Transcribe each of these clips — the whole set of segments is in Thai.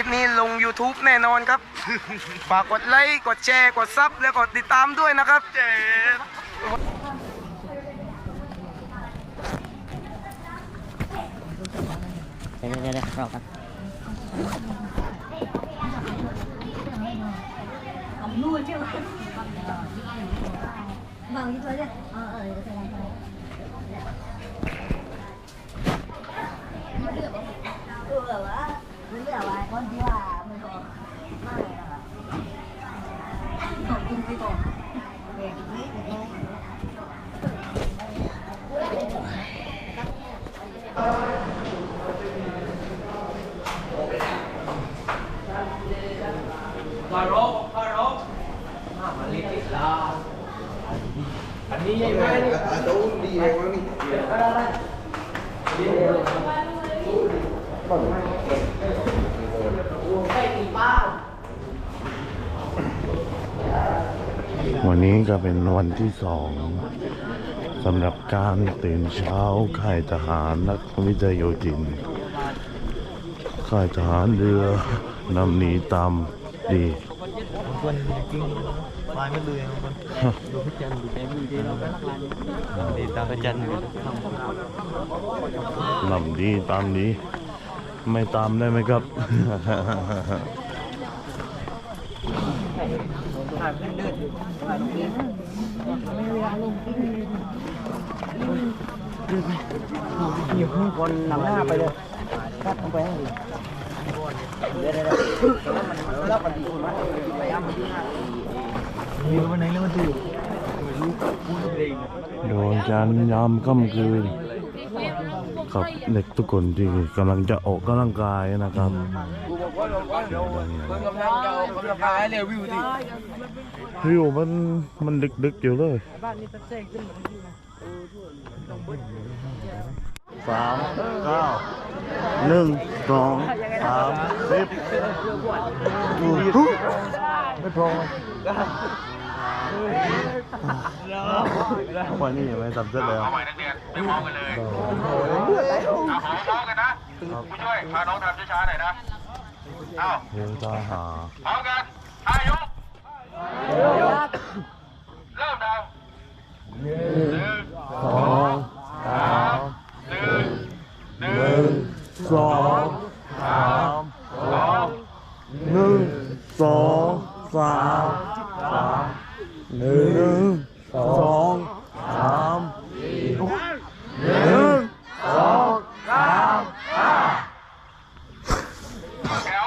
ลิปนี้ลง YouTube แน่นอนครับ ฝากกดไลค์กดแชร์กดซับแล้วกดติดตามด้วยนะครับเจ๊เดี๋ยวเดี๋ยวเดี๋ยวรอกัน Vâng, đi thôi đi. Ờ, ờ, để tôi làm thôi. Ừ, ở đó. Đúng rồi, bà con đi à, mình còn mai à. Còn chung cái còn. Về cái biết thì thôi. วันนี้ก็เป็นวัน ที่สองสำหรับการตื่นเช้าค่ายทหารนักวิทยโยธินค่ายทหารเรือนำหนีตามดี quân kinh vài mấy lười không quân đồ hết chân thì em đi nó đi tao ผ่านเลื่อนๆผ่านลงนี้อยู่ข้างบนนำหน้าไปเลยกัดลงไปให้ดีเดี๋ยวๆๆแล้วมันแล้วมันดีคนว่าพยายามมันดีห้าปีเองมันไหนแล้วมันดูโดนจันยามค่ำคืน กับเด็กทุกคนที่กำลังจะออกกำลังกายนะครับวิวมันมันดึกๆอยู่เลยสามเก้าหนึ่งสองสามสิบไม่พอ วันนี้ยังไม่ทำเสร็จแล้วเอาใหม่นักเรียนไปพร้อมกันเลยเอาของพร้อมกันนะผู้ช่วยพาน้องทำช้าๆหน่อยนะเอาเดี๋ยวจะหาพร้อมกันอายกเริ่มนะหนึ่งสองสามหนึ่งหนึ่งสองสาม สอง หนึ่งสองสามสามหนึ่งสองสามหนึ่งสองสามห้า แถว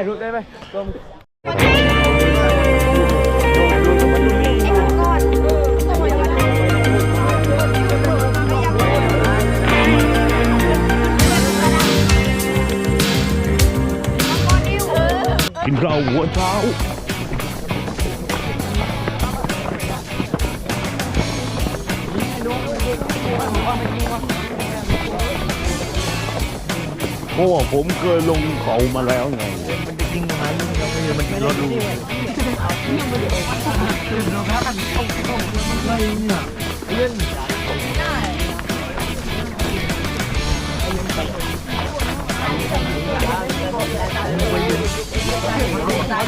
กินเราหัวเช้าเพราะว่าผมเคยลงเขามาแล้วไงมันจะยิง เข้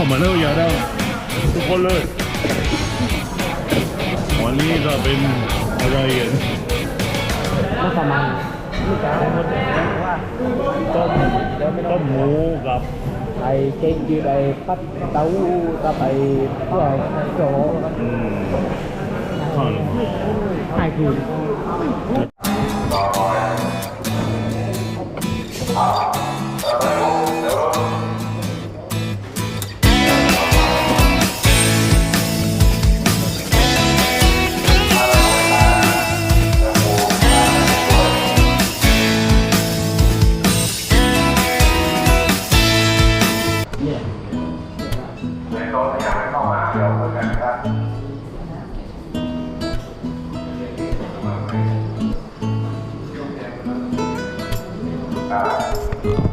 ามาเร็วอย่าได้ทุกคนเลย วันนี้จะเป็นอะไรกัน ไมัประมาณต้มต้มหมูกับไอ้เจ๊กีไอ้ปัดเต้ากับไอพวกโจ๊กอืมวหงใช่คือ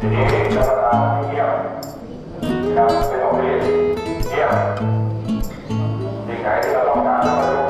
สิ่งไหนที่เราต้องการ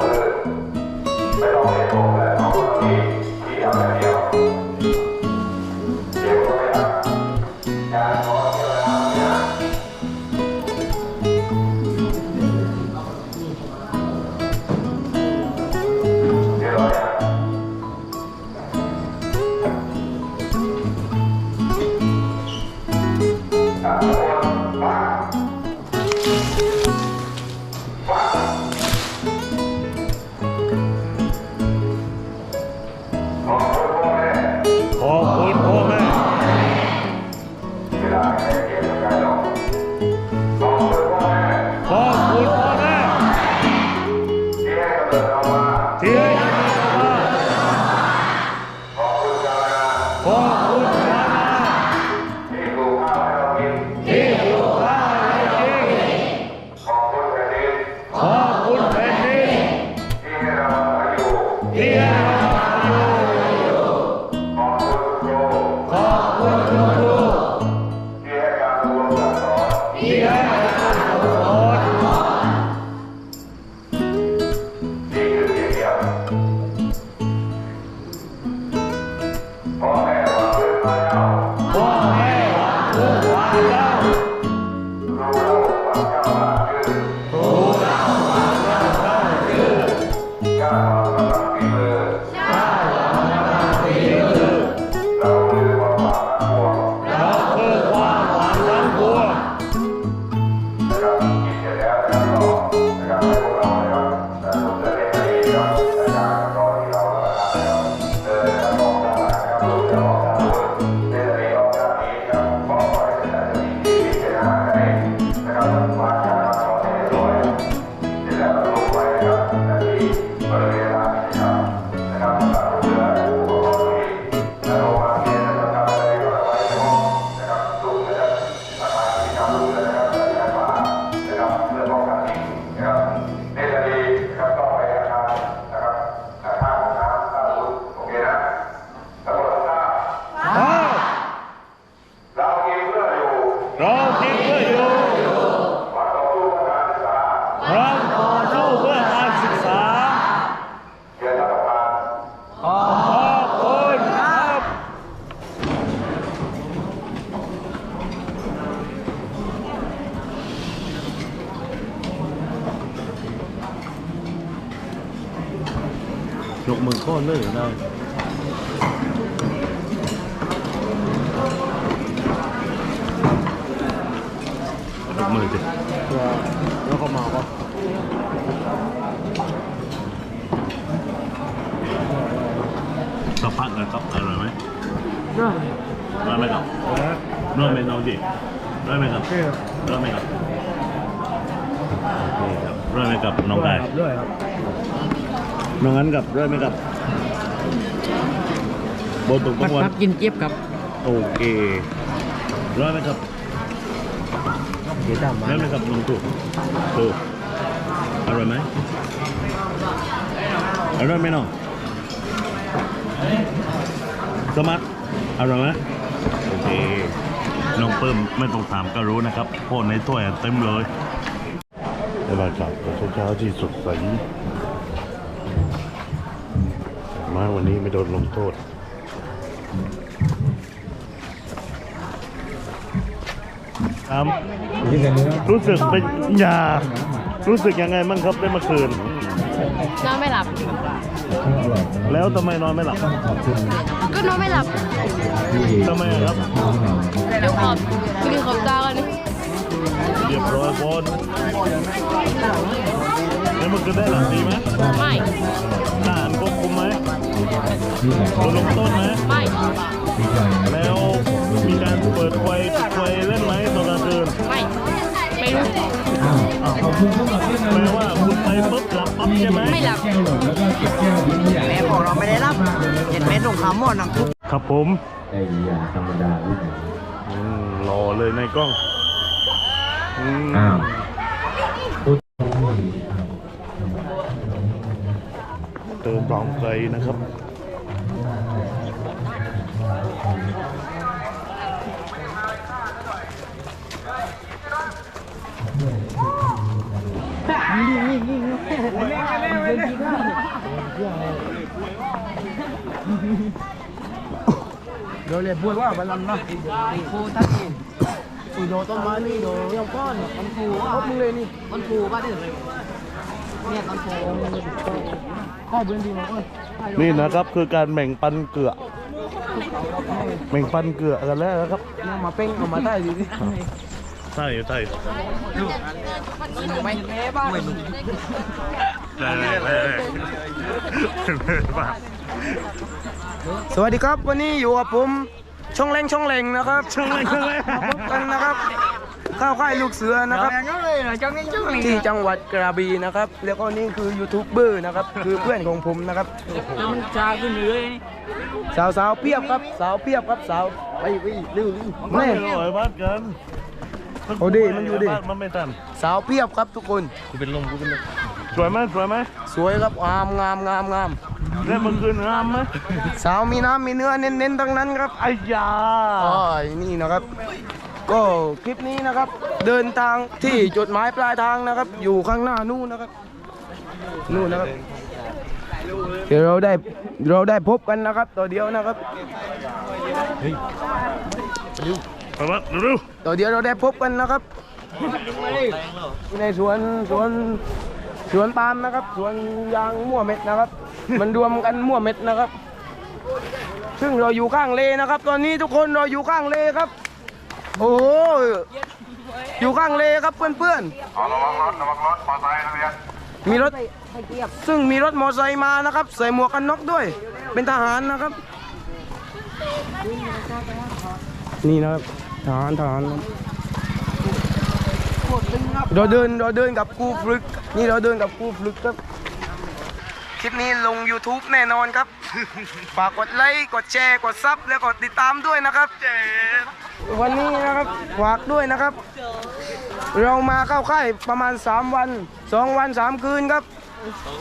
มืออนเลยได้ยกมือดิแล้วก็มาก็สักพักนะครับอร่อยไหมน่าร้อยไหมครับร้อยไหมน้องจีร้อยไหมครับร้อยไหมครับนี่ครับร้อยไหมครับน้องกายด้วยครับน้องงั้นกับร้อยไหมครับ บนตรงกลางวันครับกินเจี๊ยบครับโอเคร้อยไหมครับเดี๋ยวตามมาร้อยไหมครับน้องถูกถูกอร่อยไหมอร่อยไหมน้องสมัครอร่อยไหมโอเคน้องเพิ่มไม่ต้องถามก็รู้นะครับโพดในถ้วยเต็มเลยบรรยากาศเช้าๆที่สดใส มาวันนี้ไม่โดนลงโทษครับรู้สึกเป็นยารู้สึกยังไงบ้างครับได้เมื่อคืน นอนไม่หลับ แล้วทำไมนอนไม่หลับก็นอนไม่หลับทำไมอะครับเดี๋ยวขอบกินขอบตากันนี่เรียบร้อยบน แล้วเมื่อคืนได้หลับดีไหมไม่ทหารควบคุมไหมโดนลงโทษไหมไม่แล้วมีการเปิดไฟปิดไฟเล่นไหมตอนกลางคืนไม่ไม่รู้แปลว่าคุณไปปุ๊บหลับปั๊บใช่ไหมไม่หลับแม่บอกเราไม่ได้รับเห็นแม่ส่งคำหมดนังทุกครับผมได้อย่างธรรมดาที่ไหนอืมรอเลยในกล้องอืมอ้าว เติมกล่องไกลนะครับเดี๋ยวเลยพูดว่าบัลลังก์นะครูท่านนี่อุยโดต้นไม้นี่โดยังก้อนมันครูครบมึงเลยนี่มันครูป่ะดิเนี่นะครับคือการแบ่งปันเกลือแบ่งปันเกลือกันแล้วนะครับมาเป้งเอามาได้ดีดิใช่ใช่ไม่แม่บ้านใช่ใช่สวัสดีครับวันนี้อยู่กับผมช่องเล้งช่องเล้งนะครับช่างเลยช่างเลยมาพบกันนะครับ ข้าวค่ายลูกเสือนะครับก็เลยนะจังงี้จังเลยที่จังหวัดกระบี่นะครับ แล้วก็นี่คือยูทูบเบอร์นะครับ คือเพื่อนของผมนะครับมันชาขึ้นเลยสาวสาวๆเพียบครับ สาวเพียบครับสาวไปไปเร็วไม่แม่อร่อยบ้านกันโอ้ดิมันอยู่ดิมันไม่ทันสาวเพียบครับทุกคนกูเป็นลมกูเป็นลมสวยไหมสวยไหมสวยครับงามงามงามงามแล้วมันคืนงามไหมสาวมีน้ำมีเนื้อเน้นๆทั้งนั้นครับไอ้ยาอ๋อนี่นะครับ ก็คลิปนี้นะครับ เดินทางที่จุดหมายปลายทางนะครับ อยู่ข้างหน้านู่นนะครับ นู่นนะครับเดี๋ยวเราได้เราได้พบกันนะครับต่อเดียวนะครับไปวเร็วต่อเดียวเราได้พบกันนะครับ ในสวนสวนสวนปาล์มนะครับสวนยางมั่วเม็ดนะครับ มันรวมกันมั่วเม็ดนะครับ ซึ่งเราอยู่ข้างเลนะครับ ตอนนี้ทุกคนเราอยู่ข้างเลครับ โอ้โหอยู่ข้างเลครับเพื่อนเอาระวังรถระวังรถมอเตอร์ไซค์นักเรียนๆ มีรถ ซึ่งมีรถมอไซค์มานะครับ ใส่หมวกกันน็อกด้วย เป็นทหารนะครับ นี่นะครับทหารทหารครับเราเดินเราเดินกับครูฝึก นี่เราเดินกับครูฝึกครับ คลิปนี้ลง YouTube แน่นอนครับ ฝากกดไลค์ กดแชร์ กดซับ แล้วกดติดตามด้วยนะครับ วันนี้นะครับฝากด้วยนะครับ เรามาเข้าค่ายประมาณ 3 วัน 2 วัน 3 คืนครับ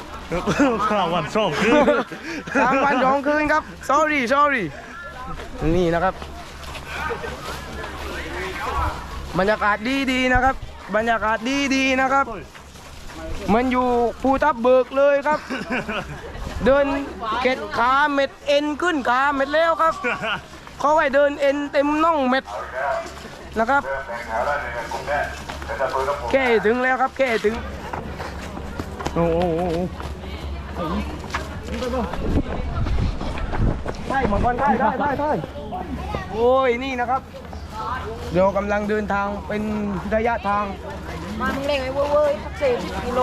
ๆข้าววันสองคืนสามวันสองคืนครับ sorry sorry นี่นะครับ บรรยากาศดีดีๆนะครับ บรรยากาศดีดีๆนะครับ มันอยู่ภูทับเบิกเลยครับ เดินเก็ดขาเม็ดเอ็นขึ้นขาเม็ดแล้วครับ เขาไว้เดินเอ็นเต็มน่องเม็ดนะครับ แก่ถึงแล้วครับแค่ถึง โอ้โหใช่หมังกรได้ได้ได้ได้โอ้ยนี่นะครับเรากำลังเดินทางเป็นระยะทางมันเล่งไอ้เว้ยสักสี่สิบกิโล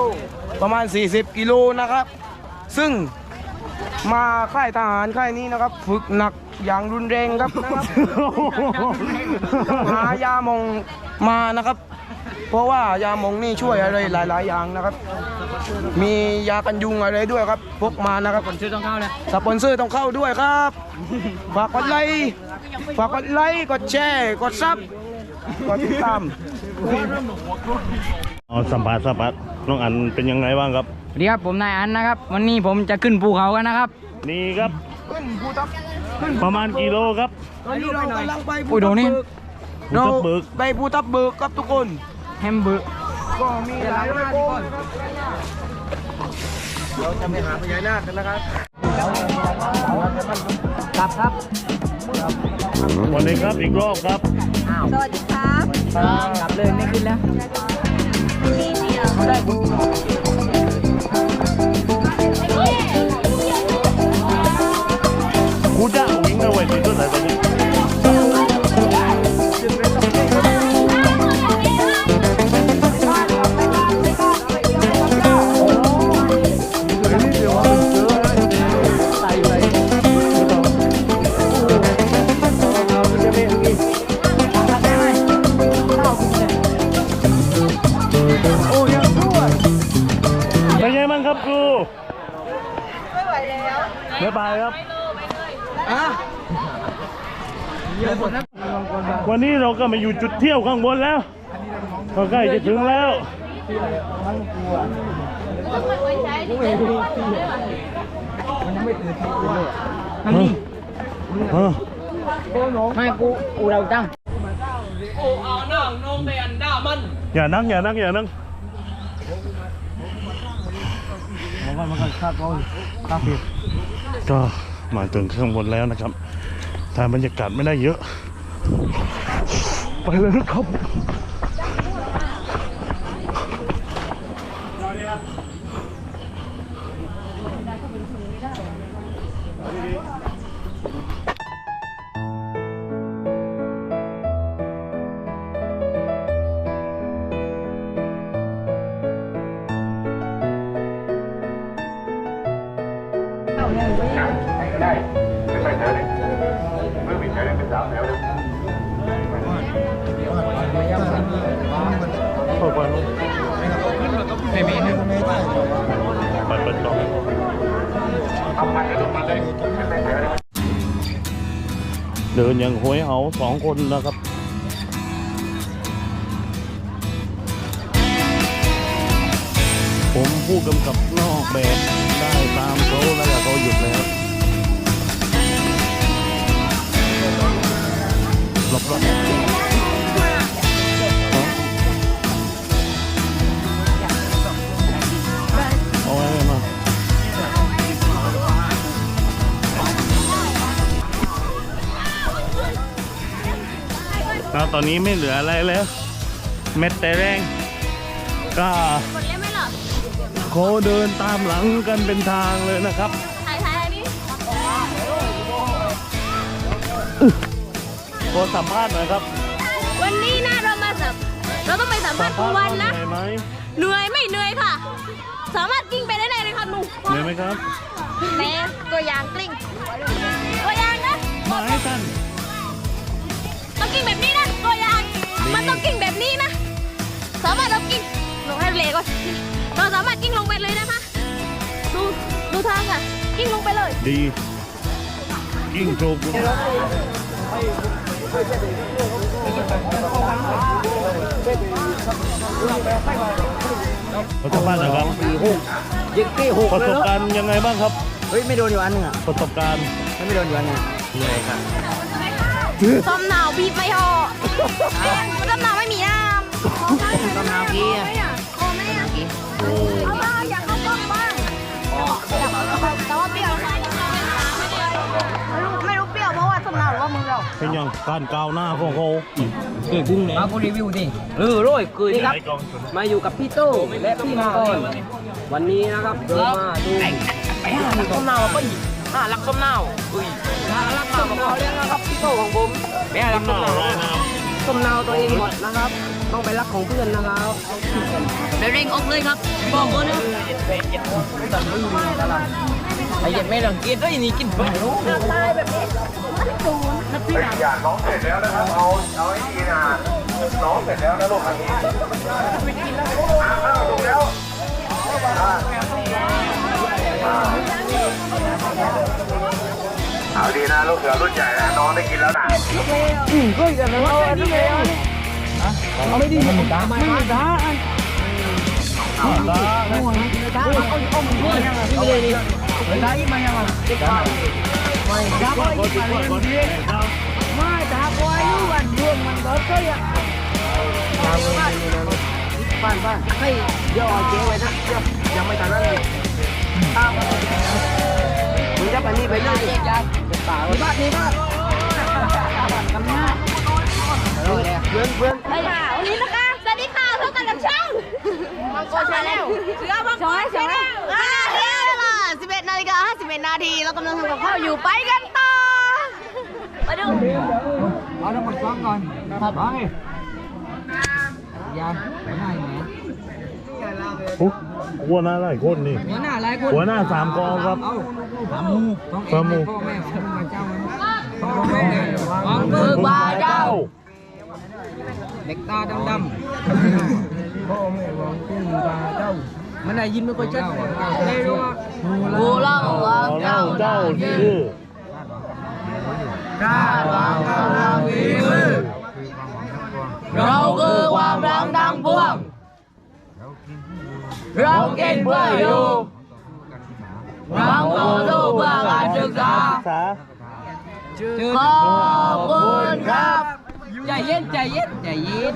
ประมาณ 40 กิโลนะครับ ซึ่ง มาค่ายทหารค่ายนี้นะครับ ฝึกหนักอย่างรุนแรงครับนะครับต้องหายาหมองมานะครับ เพราะว่ายาหมองนี่ช่วยอะไรหลาย ๆ อย่างนะครับ มียากันยุงอะไรด้วยครับพกมานะครับชื่อต้องเข้าเลยสปอนเซอร์ต้องเข้าด้วยครับฝากกดไลค์ฝากกดไลค์กดแชร์กดซับกดติดตามเอาสัมภาษณ์สัมภาษณ์น้องอันเป็นยังไงบ้างครับ สวัสดีครับผมนายอันนะครับ วันนี้ผมจะขึ้นภูเขากันนะครับ นี่ครับ ขึ้นภูทับประมาณกิโลครับ ตอนนี้เรากำลังไปอุ้ยโดนนี่เราภูทับเบิกไปภูทับเบิกครับทุกคน แฮมเบอร์ก็มีหลายระบบนะครับเราจะไปหาพญานาคกันนะครับ ครับครับวันนี้ครับอีกรอบครับ สวัสดีครับกลับเลยไม่ขึ้นแล้วนี่เดี ก็มาอยู่จุดเที่ยวข้างบนแล้วก็ใกล้จะถึงแล้วอันนี้ฮะไม่กูกูเราตั้งอย่านั่งอย่านั่งอย่านั่งมันก็มันก็คาดว่าคาดผิดก็มาถึงข้างบนแล้วนะครับถ่ายบรรยากาศไม่ได้เยอะ ไปเลยนะครับก็ได้ไม่ใช่ เธอเลยเมื่อมีเธอเป็นสาวแล้วเข้าไปลูกไม่มีนะไปเปิดกล่องเอาพันกันลงมาเลยไม่ใช่เธอเลยเดินอย่างโหยเหาสองคนนะครับผมผู้กำกับนอกแบบได้ตามเขาแล้วก็เขาหยุดแล้วหลบรถ ตอนนี้ไม่เหลืออะไรแล้ว เม็ดแต่แรงก็หมดเล่มไหมเหรอเขาเดินตามหลังกันเป็นทางเลยนะครับถ่ายถ่ายอันนี้ขอสัมภาษณ์หน่อยครับ วันนี้นะเรามาสัมเราต้องไปสัมภาษณ์ครูวันนะ เหอยไหมเหนื่อยไม่เหนื่อยค่ะ สามารถกิ้งไปได้เลยค่ะหนูเหนื่อยไหมครับแม่ตัวอย่างกลิ้งตัวอย่างนะมาให้ท่านต้อง กิ้งแบบนี้นะตัวอย่างมันต้องกิ้งแบบนี้นะ สามารถเรากิ้งลงให้เลก่อนเราสามารถกิ้งลงไปเลยนะคะดูดูทางค่ะ กิ้งลงไปเลย ดียิ่งโชคประสบการณ์นะครับยิงตี้หกประเลยสบเนาะการณ์ยังไงบ้างครับ เฮ้ย ไม่โดนอยู่อันนึงอะประสบการณ์ ไม่โดนอยู่อันนึงเหนื่อยครับ ต้มหนาวบีบไม่พอต้มหนาวไม่มีน้ำต้มหนาวกี้อะโอ้แม่โอ้เอาบ้างอยากเอาต้มบ้างแต่ว่าเปรี้ยวไม่รู้ไม่รู้เปรี้ยวเพราะว่าต้มหนาวหรือว่ามือเราเป็นยังการก้าวหน้าของเขาเกิดกุ้งเนี่ยมากูรีวิวดิเออร้อยเกิดครับไอ้กองมาอยู่กับพี่โต้และพี่มังกรวันนี้นะครับเรามาดูต้มหนาวก็หยิบน่ารักต้มหนาวอุ้ยน่า รักต้มหนาวเนี่ยนะครับพี่โต้ของผมแม่รักหต้น้ามหนาวไรน้ต้มหนาวตัวเองหมดนะครับ ต้องไปรักของเพื่อนนะครับเดี๋ยวเร่งออกเลยครับบอกก่อนนะไอ้เหี้ยไม่รังเกียจด้วยนี่กินไปรู้เฮ้ยอย่าน้องเสร็จแล้วนะครับเอาเอาให้ดีนะน้องเสร็จแล้วนะลูกอันนี้อ่าข้าวถูกแล้วอ่า เอาดีนะลูกเสือรุ่นใหญ่นะน้องได้กินแล้วนะเอาไม่ดีมันด่าไม่ด่าอันำตาด่าเอาเอามือยังไงพี่เลยนี่ด่าอีมายังไงไม่ด่าก็อีกมาเลยไม่ด่าก็อายุวันรวมมันก็ใช่อะบ้านบ้านให้ยวเอาเจ๊ไว้นะยังไม่ทันนั้นเลยอ้าวมึงจะไปนี่ไปเลย ยายป่าบ้านนี้บ้านกำนันเพื่อนเพื่อนไปค่ะวันนี้นะคะ สวัสดีค่ะพบกันกับช่องมังกรชาแนลเสือมังกรชาแนลอ่าเที่ยงเวลา11นาฬิกา51นาทีเรากำลังทำกับข้าวอยู่ไปกันต่อไปดูเอาน้ำมันฟังก่อนครับไปยามหัวหน้าไหนหัวหน้าหลายคนนี่ หัวหน้าหลายคนหัวหน้าสามกองครับเอาสามมูต้องเองสามหมู่พ่อแม่ของพระเจ้าต้องพ่อแม่เนี่ยวางมือบาเจ้า เด็กตาดำๆพ่อแม่วางกุ้งตาเจ้ามันได้ยินไม่ค่อยชัดไม่รู้ว่าบูเล่าว่าขอเล่าเจ้าชื่อกล้าวางกำลังฝีมือเราคือความรักทั้งพวง ร้องกินเพื่ออยู่เราต่อสู้เพื่อการศึกษาขอบคุณครับ ใจเย็นใจเย็นใจเย็น